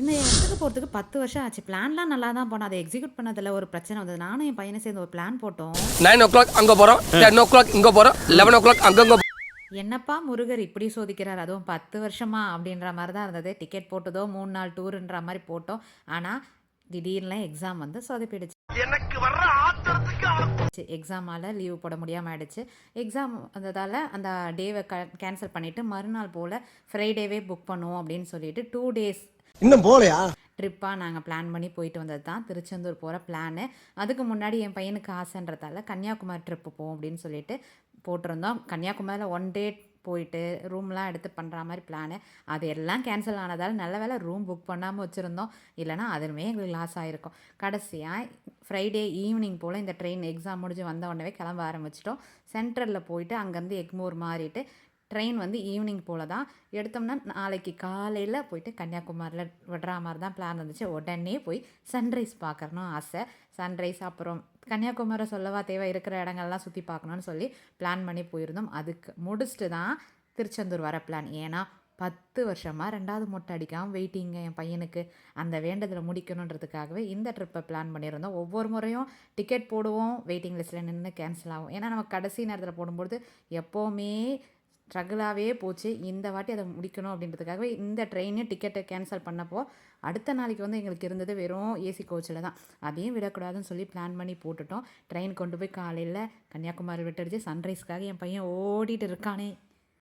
இந்த இடத்துக்கு போகிறதுக்கு பத்து வருஷம் ஆச்சு. பிளான்லாம் நல்லா தான் போனோம். அதை எக்ஸிக்யூட் பண்ணதில் ஒரு பிரச்சனை வந்தது. நானும் என் பையனை சேர்ந்து ஒரு பிளான் போட்டோம். நைன் ஓ கிளாக் அங்கே போகிறோம் டென் ஓ கிளாக் இங்கே போகிறோம் லெவன் ஓ கிளாக் அங்கங்கே என்னப்பா முருகர் இப்படி சோதிக்கிறார்? அதுவும் பத்து வருஷமா அப்படின்ற மாதிரி தான் இருந்தது. டிக்கெட் போட்டதோ மூணு நாள் டூருன்ற மாதிரி போட்டோம். ஆனால் திடீர்னு எக்ஸாம் வந்து சொதப்பிடுச்சு. எனக்கு வர்ற ஆத்திரத்துக்கு எக்ஸாமால் லீவு போட முடியாமல் ஆயிடுச்சு. எக்ஸாம் வந்ததால் அந்த டேவை க கேன்சல் பண்ணிவிட்டு மறுநாள் போல் ஃப்ரைடேவே புக் பண்ணுவோம் அப்படின்னு சொல்லிட்டு டூ டேஸ் இன்னும் போலையா? ட்ரிப்பாக நாங்கள் பிளான் பண்ணி போயிட்டு வந்தது தான் திருச்செந்தூர் போகிற பிளானு. அதுக்கு முன்னாடி என் பையனுக்கு ஆசைன்றதால கன்னியாகுமரி ட்ரிப்பு போவோம் அப்படின்னு சொல்லிட்டு போட்டிருந்தோம். கன்னியாகுமரியில் ஒன் டே போயிட்டு ரூம்லாம் எடுத்து பண்ணுற மாதிரி பிளானு அது எல்லாம் கேன்சல் ஆனதால் நல்ல வேளை ரூம் புக் பண்ணாமல் வச்சுருந்தோம். இல்லைனா அதுவுமே எங்களுக்கு லாஸ் ஆகிருக்கும் கடைசியாக ஃப்ரைடே ஈவினிங் போல் இந்த ட்ரெயின் எக்ஸாம் முடிஞ்சு வந்த உடனே கிளம்ப ஆரம்பிச்சிட்டோம். சென்ட்ரலில் போயிட்டு அங்கேருந்து எக்மோர் மாறிட்டு ட்ரெயின் வந்து ஈவினிங் போல் தான் எடுத்தோம்னா நாளைக்கு காலையில் போயிட்டு கன்னியாகுமரியில் விடுற மாதிரி தான் பிளான் இருந்துச்சு. உடனே போய் சன்ரைஸ் பார்க்கறணும் ஆசை. சன்ரைஸ் அப்புறம் கன்னியாகுமரி சொல்லவா தேவை இருக்கிற இடங்கள்லாம் சுற்றி பார்க்கணுன்னு சொல்லி பிளான் பண்ணி போயிருந்தோம். அதுக்கு முடிச்சுட்டு தான் திருச்செந்தூர் வர பிளான் ஏன்னா பத்து வருஷமாக ரெண்டாவது மொட்டை அடிக்காமல் வெயிட்டிங்க என் பையனுக்கு அந்த வேண்டதில் முடிக்கணுன்றதுக்காகவே இந்த ட்ரிப்பை பிளான் பண்ணியிருந்தோம். ஒவ்வொரு முறையும் டிக்கெட் போடுவோம் வெயிட்டிங் லிஸ்ட்டில் நின்று கேன்சல் ஆகும். ஏன்னா நம்ம கடைசி நேரத்தில் போடும்போது எப்போவுமே ஸ்ட்ரகிளாகவே போச்சு. இந்த வாட்டி அதை முடிக்கணும் அப்படின்றதுக்காகவே இந்த ட்ரெயினே டிக்கெட்டை கேன்சல் பண்ணப்போ அடுத்த நாளைக்கு வந்து எங்களுக்கு இருந்தது வெறும் ஏசி கோச்சில் தான். அதையும் விடக்கூடாதுன்னு சொல்லி பிளான் பண்ணி போட்டுட்டோம். ட்ரெயின் கொண்டு போய் காலையில் கன்னியாகுமரி விட்டுடுச்சு. சன்ரைஸ்க்காக என் பையன் ஓடிட்டு இருக்கானே.